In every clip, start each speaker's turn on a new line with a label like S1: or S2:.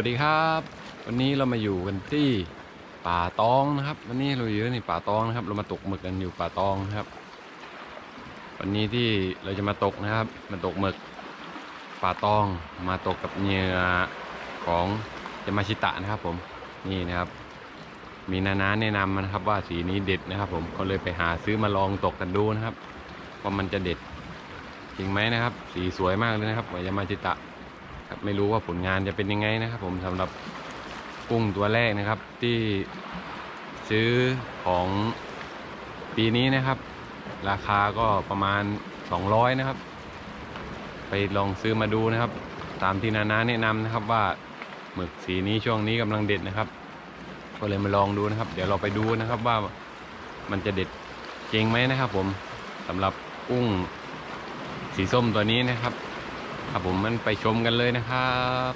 S1: สวัสดีครับ วันนี้เรามาอยู่กันที่ป่าตองนะครับ วันนี้เราอยู่ที่ป่าตองนะครับ เรามาตกหมึกกันอยู่ป่าตองนะครับ วันนี้ที่เราจะมาตกนะครับ มาตกหมึกป่าตองมาตกกับเหยื่อของยามาชิตะนะครับ ผมนี่นะครับ มีนานาแนะนำมานะครับว่าสีนี้เด็ดนะครับ ผมก็เลยไปหาซื้อมาลองตกกันดูนะครับว่ามันจะเด็ดจริงไหมนะครับ สีสวยมากเลยนะครับยามาชิตะ ครับไม่รู้ว่าผลงานจะเป็นยังไงนะครับ ผมสำหรับกุ้งตัวแรกนะครับ ที่ซื้อของปีนี้นะครับ ราคาก็ประมาณ 200 นะครับ ไปลองซื้อมาดูนะครับ ตามที่นานาแนะนำนะครับว่าหมึกสีนี้ช่วงนี้กำลังเด็ดนะครับ ก็เลยมาลองดูนะครับ เดี๋ยวเราไปดูนะครับว่ามันจะเด็ดจริงไหมนะครับ ผมสำหรับกุ้งสีส้มตัวนี้นะครับ ครับผมมันไปชมกันเลยนะครับ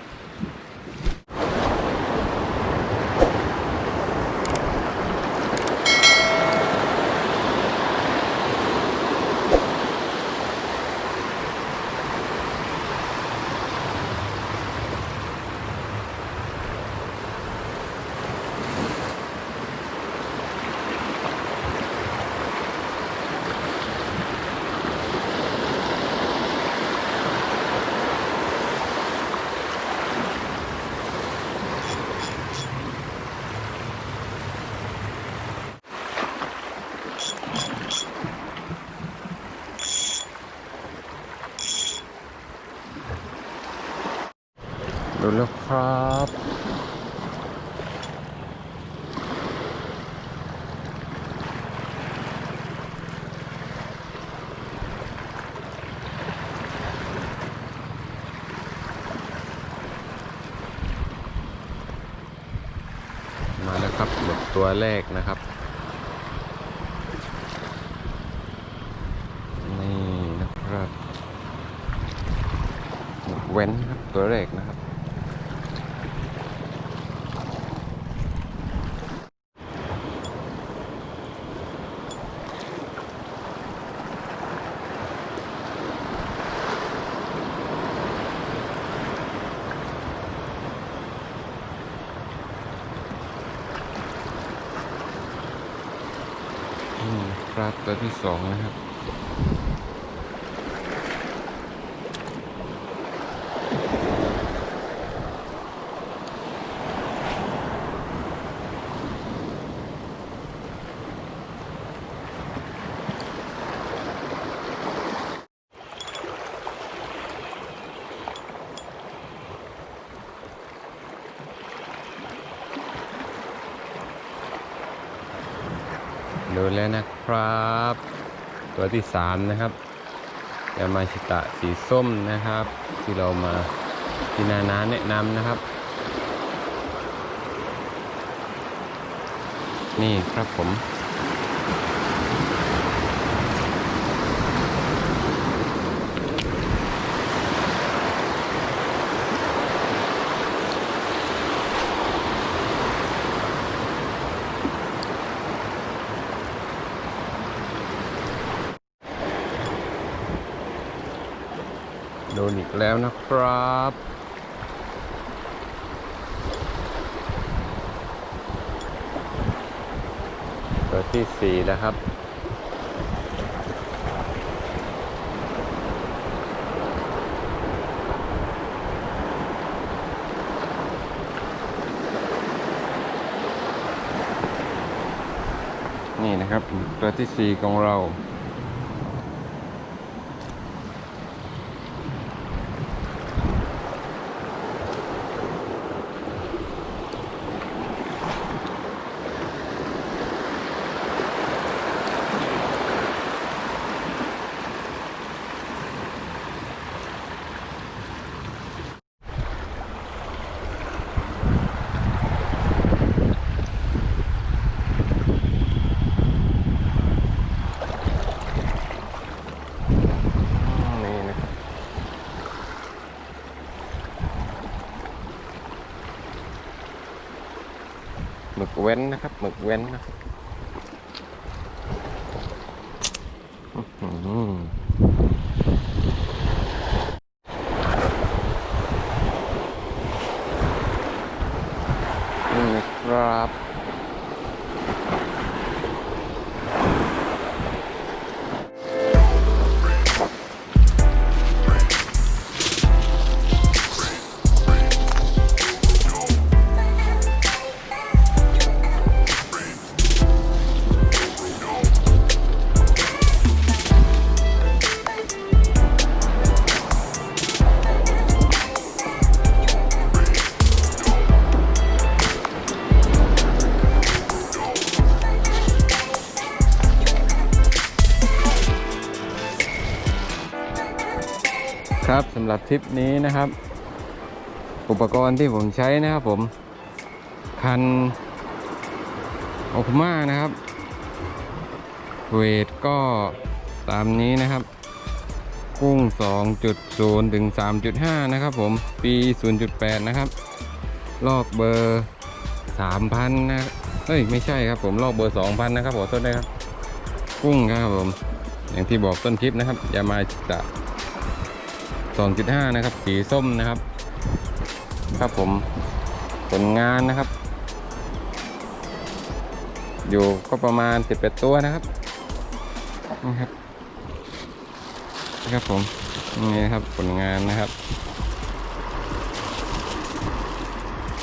S1: ดูแล้วครับมาแล้วครับหมึกตัวแรกนะครับ นี่นะครับหมึกเว้นครับตัวแรกนะครับ ครับตัวที่สองนะครับ ดูแล้วนะครับ ตัวที่สามนะครับยามาชิตะสีส้มนะครับ ที่เรามาที่นานาแนะนำนะครับ นี่ครับผม โดนอีกแล้วนะครับ ตัวที่สี่แล้วครับ นี่นะครับ ตัวที่สี่ของเรา มึกเว้นนะครับหมึกเว้นนะครับ ครับสำหรับทริปนี้นะครับ อุปกรณ์ที่ผมใช้นะครับผม คันโอคุมานะครับ เวทก็ตามนี้นะครับ กุ้ง 2.0 ถึง 3.5 นะครับผม ปี 0.8 นะครับ ลอกเบอร์ 3,000 นะเอ้ย ไม่ใช่ครับผมลอกเบอร์ 2,000 นะครับขอโทษด้วยครับ กุ้งครับผม อย่างที่บอกต้นคลิปนะครับยามาจะ 2.5 นะครับ สีส้มนะครับ ครับผมผลงานนะครับ อยู่ก็ประมาณ 11 ตัวนะครับนี่ครับนะครับผมนี่นะครับผลงานนะครับ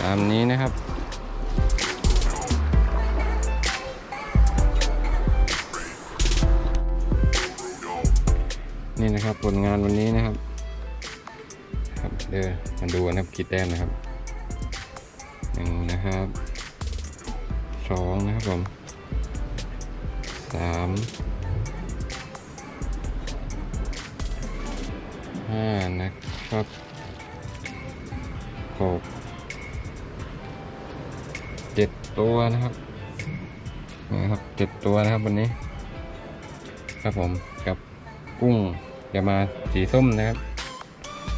S1: ตามนี้นะครับนี่นะครับผลงานวันนี้นะครับ เดี๋ยวมาดูนะครับคิดแต้มนะครับหนึ่งนะครับสองนะครับผมสามห้านะครับหกเจ็ดตัวนะครับนี่ครับเจ็ดตัวนะครับวันนี้ ครับผมกับกุ้งจะมาสีส้มนะครับ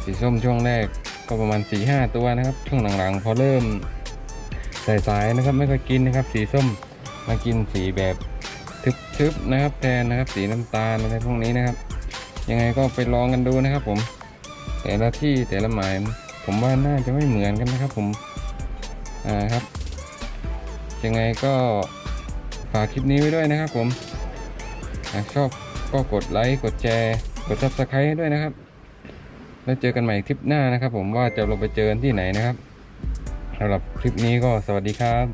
S1: สีส้มช่วงแรกก็ประมาณ4ีห้าตัวนะครับ ช่วงหลังๆ พอเริ่มสายๆนะครับไม่ค่อยกินนะครับ สีส้มมากินสีแบบทึบๆนะครับ แทนนะครับสีน้ำตาลอะไรพวกนี้นะครับ ยังไงก็ไปลองกันดูนะครับ ผม แต่ละที่แต่ละหมายผมว่าน่าจะไม่เหมือนกันนะครับ ผมอ่าครับ ยังไงก็ฝากคลิปนี้ไว้ด้วยนะครับ ผมหากชอบก็กดไลค์กดแชร์กด subscribe ให้ด้วยนะครับ แล้วเจอกันใหม่คลิปหน้านะครับ ผมว่าจะลงไปเจอกันที่ไหนนะครับสำหรับคลิปนี้ก็สวัสดีครับ